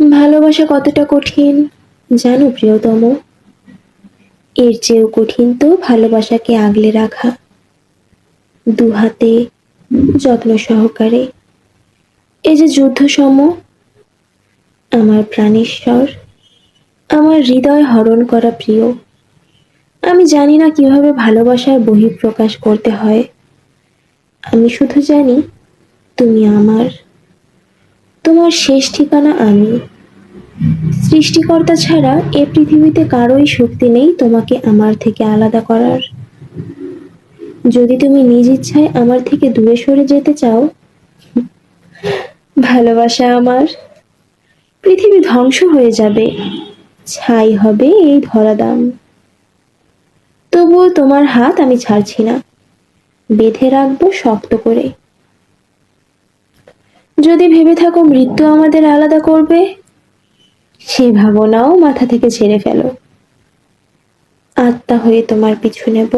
ভালোবাসা কতটা কঠিন? জানো প্রিয়তম, এর চেয়েও কঠিন তো ভালোবাসাকে আগলে রাখা। দু হাতে যত্ন সহকারে। এ যে যুদ্ধ সম আমার প্রাণেশ্বর, আমার হৃদয় হরণ করা প্রিয়। আমি জানি না কীভাবে ভালোবাসার বহিঃপ্রকাশ করতে হয়। আমি শুধু জানি তুমি আমার তোমার শেষ ঠিকানা আমি। সৃষ্টিকর্তা ছাড়া এ পৃথিবীতে কারোই শক্তি নেই তোমাকে আমার থেকে আলাদা করার। যদি তুমি নিজ ইচ্ছায় আমার থেকে দূরে সরে যেতে চাও, ভালোবাসা আমার। পৃথিবী ধ্বংস হয়ে যাবে। ছাই হবে এই ধরাদাম তবুও তোমার হাত আমি ছাড়ছি না। বেঁধে রাখব শক্ত করে। যদি ভেবে থাকো মৃত্যু আমাদের আলাদা করবে, সে ভাবনাও মাথা থেকে ছেড়ে ফেলো। আত্মা হয়ে তোমার পিছু নেব।